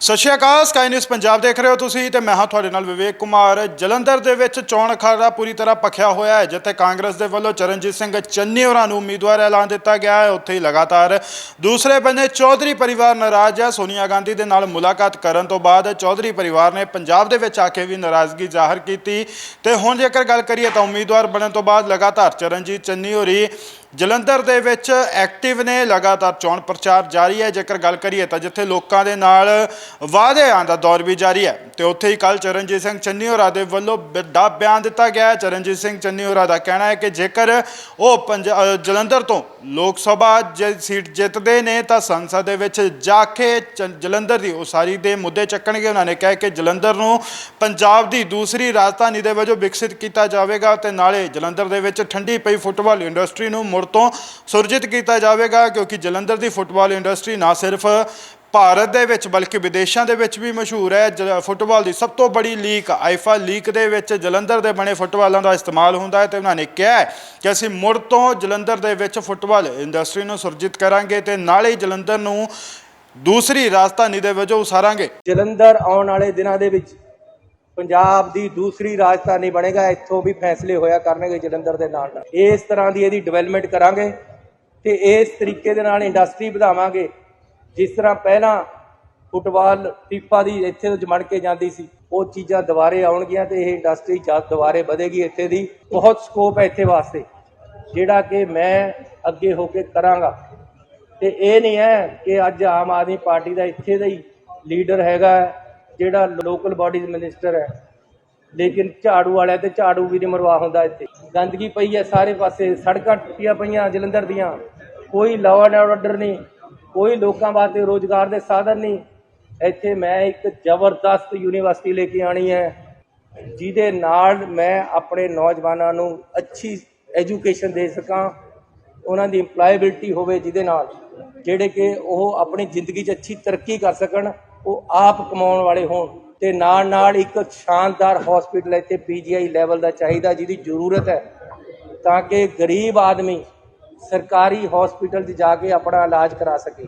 ਸਤਿ ਸ਼੍ਰੀ ਅਕਾਲ ਸਕਾਈ ਨਿਊਜ਼ ਪੰਜਾਬ ਦੇਖ ਰਹੇ ਹੋ ਤੁਸੀਂ ਤੇ ਮੈਂ ਹਾਂ ਤੁਹਾਡੇ ਨਾਲ ਵਿਵੇਕ ਕੁਮਾਰ। ਜਲੰਧਰ ਦੇ ਵਿੱਚ ਚੋਣ ਅਖਾੜਾ ਪੂਰੀ ਤਰ੍ਹਾਂ ਪੱਖਿਆ ਹੋਇਆ ਹੈ, ਜਿੱਥੇ ਕਾਂਗਰਸ ਦੇ ਵੱਲੋਂ ਚਰਨਜੀਤ ਸਿੰਘ ਚੰਨੀ ਹੋਰਾਂ ਨੂੰ ਉਮੀਦਵਾਰ ਐਲਾਨ ਦਿੱਤਾ ਗਿਆ ਹੈ। ਉੱਥੇ ਹੀ ਲਗਾਤਾਰ ਦੂਸਰੇ ਬੰਨੇ ਚੌਧਰੀ ਪਰਿਵਾਰ ਨਾਰਾਜ਼ ਹੈ। ਸੋਨੀਆ ਗਾਂਧੀ ਦੇ ਨਾਲ ਮੁਲਾਕਾਤ ਕਰਨ ਤੋਂ ਬਾਅਦ ਚੌਧਰੀ ਪਰਿਵਾਰ ਨੇ ਪੰਜਾਬ ਦੇ ਵਿੱਚ ਆ ਕੇ ਵੀ ਨਾਰਾਜ਼ਗੀ ਜ਼ਾਹਰ ਕੀਤੀ। ਤੇ ਹੁਣ ਜੇਕਰ ਗੱਲ ਕਰੀਏ ਤਾਂ ਉਮੀਦਵਾਰ ਬਣਨ ਤੋਂ ਬਾਅਦ ਲਗਾਤਾਰ ਚਰਨਜੀਤ ਚੰਨੀ ਹੋਰੀ ਜਲੰਧਰ ਦੇ ਵਿੱਚ ਐਕਟਿਵ ਨੇ ਲਗਾਤਾਰ ਚੋਣ ਪ੍ਰਚਾਰ ਜਾਰੀ ਹੈ। ਜੇਕਰ ਗੱਲ ਕਰੀਏ ਤਾਂ ਜਿੱਥੇ ਲੋਕਾਂ ਦੇ ਨਾਲ ਵਾਅਦਿਆਂ ਦਾ ਦੌਰ ਵੀ ਜਾਰੀ ਹੈ, ਤੇ ਉੱਥੇ ਹੀ ਕੱਲ ਚਰਨਜੀਤ ਸਿੰਘ ਚੰਨੀ ਹੋਰਾਂ ਦੇ ਵੱਲੋਂ ਵੱਡਾ ਬਿਆਨ ਦਿੱਤਾ ਗਿਆ ਹੈ। ਚਰਨਜੀਤ ਸਿੰਘ ਚੰਨੀ ਹੋਰਾਂ ਦਾ ਕਹਿਣਾ ਹੈ ਕਿ ਜੇਕਰ ਉਹ ਪੰਜ- ਜਲੰਧਰ ਤੋਂ ਲੋਕ ਸਭਾ ਜੇ ਸੀਟ ਜਿੱਤਦੇ ਨੇ, ਤਾਂ ਸੰਸਦ ਦੇ ਵਿੱਚ ਜਾ ਕੇ ਚ- ਜਲੰਧਰ ਦੀ ਉਸਾਰੀ ਦੇ ਮੁੱਦੇ ਚੱਕਣਗੇ। ਉਹਨਾਂ ਨੇ ਕਿਹਾ ਕਿ ਜਲੰਧਰ ਨੂੰ ਪੰਜਾਬ ਦੀ ਦੂਸਰੀ ਰਾਜਧਾਨੀ ਦੇ ਵਜੋਂ ਵਿਕਸਿਤ ਕੀਤਾ ਜਾਵੇਗਾ, ਤੇ ਨਾਲੇ ਜਲੰਧਰ ਦੇ ਵਿੱਚ ਠੰਡੀ ਪਈ ਫੁੱਟਬਾਲ ਇੰਡਸਟਰੀ ਨੂੰ ਮੁੜ ਤੋਂ ਸੁਰਜੀਤ ਕੀਤਾ ਜਾਵੇਗਾ, ਕਿਉਂਕਿ ਜਲੰਧਰ ਦੀ ਫੁੱਟਬਾਲ ਇੰਡਸਟਰੀ ਨਾ ਸਿਰਫ ਭਾਰਤ ਦੇ ਵਿੱਚ ਬਲਕਿ ਵਿਦੇਸ਼ਾਂ ਦੇ ਵਿੱਚ ਵੀ ਮਸ਼ਹੂਰ ਹੈ। ਫੁੱਟਬਾਲ ਦੀ ਸਭ ਤੋਂ ਬੜੀ ਲੀਗ ਆਈਫਾ ਲੀਗ ਦੇ ਵਿੱਚ ਜਲੰਧਰ ਦੇ ਬਣੇ ਫੁੱਟਬਾਲਾਂ ਦਾ ਇਸਤੇਮਾਲ ਹੁੰਦਾ ਹੈ ਤੇ ਉਹਨਾਂ ਨੇ ਕਿਹਾ ਕਿ ਅਸੀਂ ਮੁੜ ਤੋਂ ਜਲੰਧਰ ਦੇ ਵਿੱਚ ਫੁੱਟਬਾਲ ਇੰਡਸਟਰੀ ਨੂੰ ਸੁਰਜੀਤ ਕਰਾਂਗੇ ਤੇ ਨਾਲ ਹੀ ਜਲੰਧਰ ਨੂੰ ਦੂਸਰੀ ਰਾਜਧਾਨੀ ਦੇ ਵਜੋਂ ਉਸਾਰਾਂਗੇ। ਜਲੰਧਰ ਆਉਣ ਵਾਲੇ ਦਿਨਾਂ ਦੇ ਵਿੱਚ ਪੰਜਾਬ ਦੀ ਦੂਸਰੀ ਰਾਜਧਾਨੀ ਬਣੇਗਾ, ਇੱਥੋਂ ਵੀ ਫੈਸਲੇ ਹੋਇਆ ਕਰਨਗੇ ਜਲੰਧਰ ਦੇ ਨਾਲ ਨਾਲ। ਇਸ ਤਰ੍ਹਾਂ ਦੀ ਇਹਦੀ ਡਿਵੈਲਪਮੈਂਟ ਕਰਾਂਗੇ ਤੇ ਇਸ ਤਰੀਕੇ ਦੇ ਨਾਲ ਇੰਡਸਟਰੀ ਵਧਾਵਾਂਗੇ। ਜਿਸ ਤਰ੍ਹਾਂ ਪਹਿਲਾਂ ਫੁੱਟਬਾਲ ਫੀਫਾ ਦੀ ਇੱਥੇ ਤੋਂ ਜਮੜ ਕੇ ਜਾਂਦੀ ਸੀ, ਉਹ ਚੀਜ਼ਾਂ ਦੁਬਾਰੇ ਆਉਣਗੀਆਂ ਤੇ ਇਹ ਇੰਡਸਟਰੀ ਜਦ ਦੁਬਾਰੇ ਵਧੇਗੀ ਇੱਥੇ ਦੀ, ਬਹੁਤ ਸਕੋਪ ਹੈ ਇੱਥੇ ਵਾਸਤੇ, ਜਿਹੜਾ ਕਿ ਮੈਂ ਅੱਗੇ ਹੋ ਕੇ ਕਰਾਂਗਾ। ਤੇ ਇਹ ਨਹੀਂ ਹੈ ਕਿ ਅੱਜ ਆਮ ਆਦਮੀ ਪਾਰਟੀ ਦਾ ਇੱਥੇ ਦਾ ਹੀ ਲੀਡਰ ਹੈਗਾ ਜਿਹੜਾ ਲੋਕਲ ਬਾਡੀਜ਼ ਮਿਨਿਸਟਰ ਹੈ। ਲੇਕਿਨ ਝਾੜੂ ਵਾਲਿਆਂ ਤੇ ਝਾੜੂ ਵੀ ਨਹੀਂ ਮਰਵਾ ਹੁੰਦਾ ਇੱਥੇ। ਗੰਦਗੀ ਪਈ ਹੈ ਸਾਰੇ ਪਾਸੇ, ਸੜਕਾਂ ਟੁੱਟੀਆਂ ਪਈਆਂ ਜਲੰਧਰ ਦੀਆਂ। ਕੋਈ ਲਾਅ ਐਂਡ ਆਰਡਰ ਨਹੀਂ, ਕੋਈ ਲੋਕਾਂ ਵਾਸਤੇ ਰੋਜ਼ਗਾਰ ਦੇ ਸਾਧਨ ਨਹੀਂ। ਇੱਥੇ ਮੈਂ ਇੱਕ ਜ਼ਬਰਦਸਤ ਯੂਨੀਵਰਸਿਟੀ ਲੈ ਕੇ ਆਣੀ ਹੈ, ਜਿਹਦੇ ਨਾਲ ਮੈਂ ਆਪਣੇ ਨੌਜਵਾਨਾਂ ਨੂੰ ਅੱਛੀ ਐਜੂਕੇਸ਼ਨ ਦੇ ਸਕਾਂ, ਉਹਨਾਂ ਦੀ ਇੰਪਲਾਇਬਿਲਟੀ ਹੋਵੇ ਜਿਹਦੇ ਨਾਲ, ਜਿਹੜੇ ਕਿ ਉਹ ਆਪਣੀ ਜ਼ਿੰਦਗੀ 'ਚ ਅੱਛੀ ਤਰੱਕੀ ਕਰ ਸਕਣ। ਉਹ ਆਪ ਕਮਾਉਣ ਵਾਲੇ ਹੋਣ ਤੇ ਨਾਲ ਨਾਲ ਇੱਕ ਸ਼ਾਨਦਾਰ ਹਸਪੀਟਲ ਇੱਥੇ ਪੀਜੀਆਈ ਲੈਵਲ ਦਾ ਚਾਹੀਦਾ, ਜਿਹਦੀ ਜ਼ਰੂਰਤ ਹੈ, ਤਾਂ ਕਿ ਗਰੀਬ ਆਦਮੀ ਸਰਕਾਰੀ ਹਸਪੀਟਲ 'ਚ ਜਾ ਕੇ ਆਪਣਾ ਇਲਾਜ ਕਰਾ ਸਕੇ।